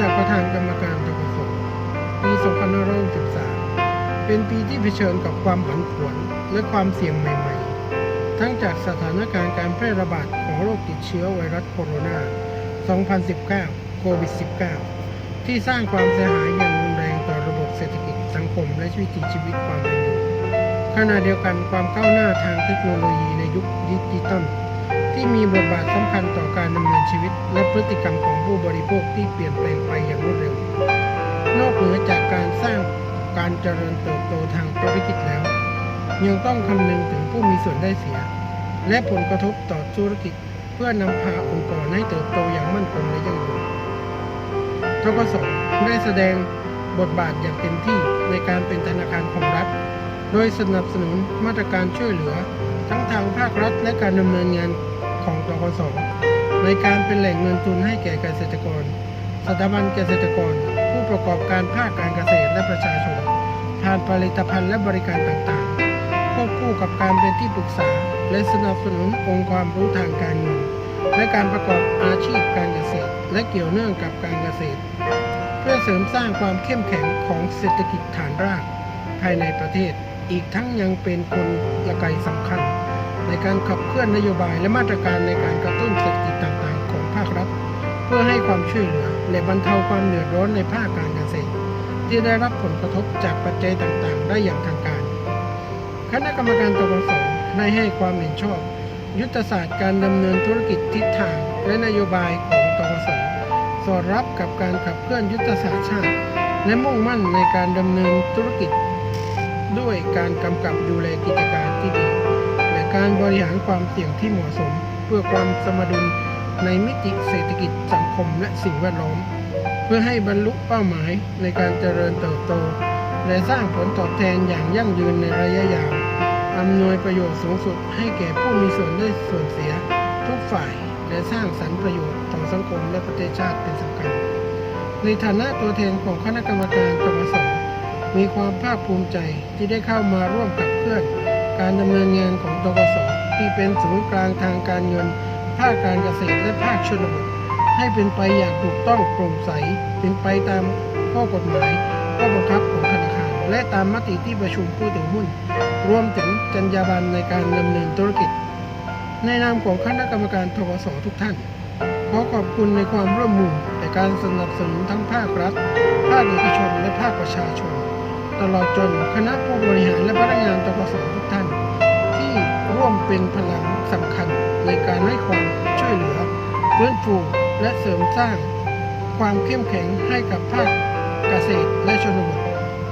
จากประธานกรรมการทกศปี 2563 เป็นปีที่เผชิญกับความผันผวนและความเสี่ยงใหม่ๆ ทั้งจากสถานการณ์การแพร่ระบาดของโรคติดเชื้อไวรัสโคโรนา 2019 โควิด -19 ที่สร้างความเสียหายอย่างรุนแรงต่อระบบเศรษฐกิจสังคมและวิถีชีวิตความเป็นอยู่ขณะเดียวกันความก้าวหน้าทางเทคโนโลยีในยุคดิจิตอล ที่มีบทบาทสำคัญต่อการดำเนินชีวิต และพฤติกรรมของผู้บริโภคที่เปลี่ยนแปลงไปอย่างรวดเร็ว นอกเหนือจากการสร้างการเจริญเติบโตทางธุรกิจแล้ว ยังต้องคำนึงถึงผู้มีส่วนได้เสีย และผลกระทบต่อธุรกิจ เพื่อนำพาองค์กรให้เติบโตอย่างมั่นคงและยั่งยืนทกสได้แสดงบทบาทอย่างเต็มที่ในการเป็นธนาคารของรัฐ โดยสนับสนุนมาตรการช่วยเหลือ ทั้งทางภาครัฐและการดำเนินงาน ของตกสในการเป็นแหล่งเงินทุนให้แก่เกษตรกร สถาบันเกษตรกร ผู้ประกอบการภาคการเกษตรและประชาชน ผ่านผลิตภัณฑ์และบริการต่างๆ ควบคู่กับการเป็นที่ปรึกษา และสนับสนุนองค์ความรู้ทางการเงิน และการประกอบอาชีพการเกษตร และเกี่ยวเนื่องกับการเกษตร เพื่อเสริมสร้างความเข้มแข็งของเศรษฐกิจฐานราก ภายในประเทศ อีกทั้งยังเป็นกลไกสำคัญ การขับเคลื่อนนโยบายและมาตรการในการกระตุ้นเศรษฐกิจต่างๆ ของภาครัฐ เพื่อให้ความช่วยเหลือและบรรเทาความเดือดร้อนในภาคการเกษตร ที่ได้รับผลกระทบจากปัจจัยต่างๆ ได้อย่างทางการ คณะกรรมการตกสได้ให้ความเห็นชอบ ยุทธศาสตร์การดำเนินธุรกิจทิศทางและนโยบายของตกสสอดรับกับการขับเคลื่อนยุทธศาสตร์ชาติ และมุ่งมั่นในการดำเนินธุรกิจ ด้วยการกำกับดูแลกิจการที่ดี การบริหารความเสี่ยงที่เหมาะสม เพื่อความสมดุลในมิติเศรษฐกิจสังคมและสิ่งแวดล้อม เพื่อให้บรรลุเป้าหมายในการเจริญเติบโต และสร้างผลตอบแทนอย่างยั่งยืนในระยะยาวอำนวยประโยชน์สูงสุดให้แก่ผู้มีส่วนได้ส่วนเสีย ทุกฝ่ายและสร้างสรรค์ประโยชน์ต่อสังคมและประเทศชาติเป็นสำคัญ ในฐานะตัวแทนของคณะกรรมการกรมสมีความภาคภูมิใจที่ได้เข้ามาร่วมขับเคลื่อน การดำเนินงานของตกสที่เป็นศูนย์กลางทางการเงิน ภาคการเกษตรและภาคชนบทให้เป็นไปอย่างถูกต้องโปร่งใส เป็นไปตามข้อกฎหมายข้อบังคับของธนาคาร และตามมติที่ประชุมผู้ถือหุ้น รวมถึงจรรยาบรรณในการดำเนินธุรกิจ ในนามของคณะกรรมการทกสทุกท่าน ขอขอบคุณในความร่วมมือในการสนับสนุนทั้งภาครัฐ ภาคเอกชนและภาคประชาชน ตลอดจนคณะผู้บริหารและพนักงานตกสทุกท่าน ที่ร่วมเป็นพลังสำคัญในการให้ความช่วยเหลือฟื้นฟูและเสริมสร้าง ความเข้มแข็งให้กับภาคเกษตรและชนบท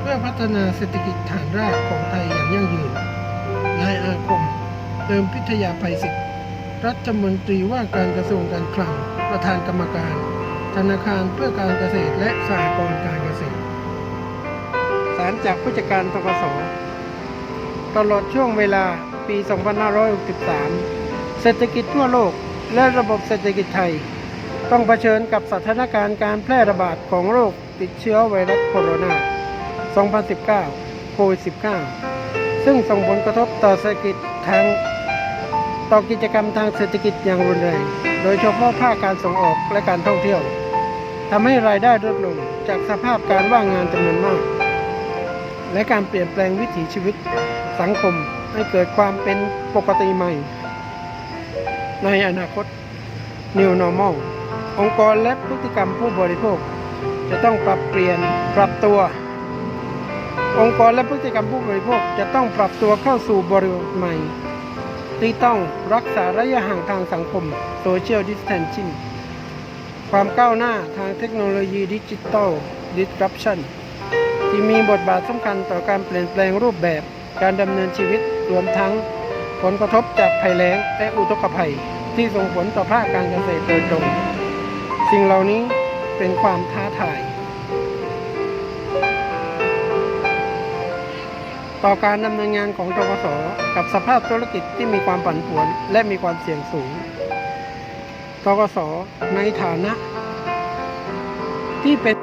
เพื่อพัฒนาเศรษฐกิจฐานรากของไทยอย่างยั่งยืนนายอาคมเติมพิทยาภัยศิษย์รัฐมนตรีว่าการกระทรวงการคลังประธานกรรมการ ธนาคารเพื่อการเกษตรและสหกรณ์การเกษตรารจากผู้จัดการทกสตลอดช่วงเวลาปี 2563 เศรษฐกิจทั่วโลกและระบบเศรษฐกิจไทย ต้องเผชิญกับสถานการณ์การแพร่ระบาดของโรคติดเชื้อไวรัสโคโรนา 2019 โควิด -19 ซึ่งส่งผลกระทบต่อเศรษฐกิจทางต่อกิจกรรมทางเศรษฐกิจอย่างรุนแรง โดยเฉพาะภาคการส่งออกและการท่องเที่ยวทำให้รายได้ลดลงจากสภาพการว่างงานจำนวนมาก และการเปลี่ยนแปลงวิถีชีวิตสังคมให้เกิดความเป็นปกติใหม่ ในอนาคต New Normal องค์กรและพฤติกรรมผู้บริโภค จะต้องปรับเปลี่ยนปรับตัว องค์กรและพฤติกรรมผู้บริโภคจะต้องปรับตัวเข้าสู่บริบทใหม่ที่ต้องรักษาระยะห่างทางสังคม Social Distancing ความก้าวหน้าทางเทคโนโลยีดิจิทัล Disruption ที่มีบทบาทสำคัญต่อการเปลี่ยนแปลงรูปแบบ การดำเนินชีวิตรวมทั้ง ผลกระทบจากภัยแล้งและอุทกภัย ที่ส่งผลต่อภาคการเกษตรโดยตรง สิ่งเหล่านี้เป็นความท้าทาย ต่อการดำเนินงานของตกสกับสภาพธุรกิจที่มีความผันผวนและมีความเสี่ยงสูงตกสในฐานะ ที่เป็น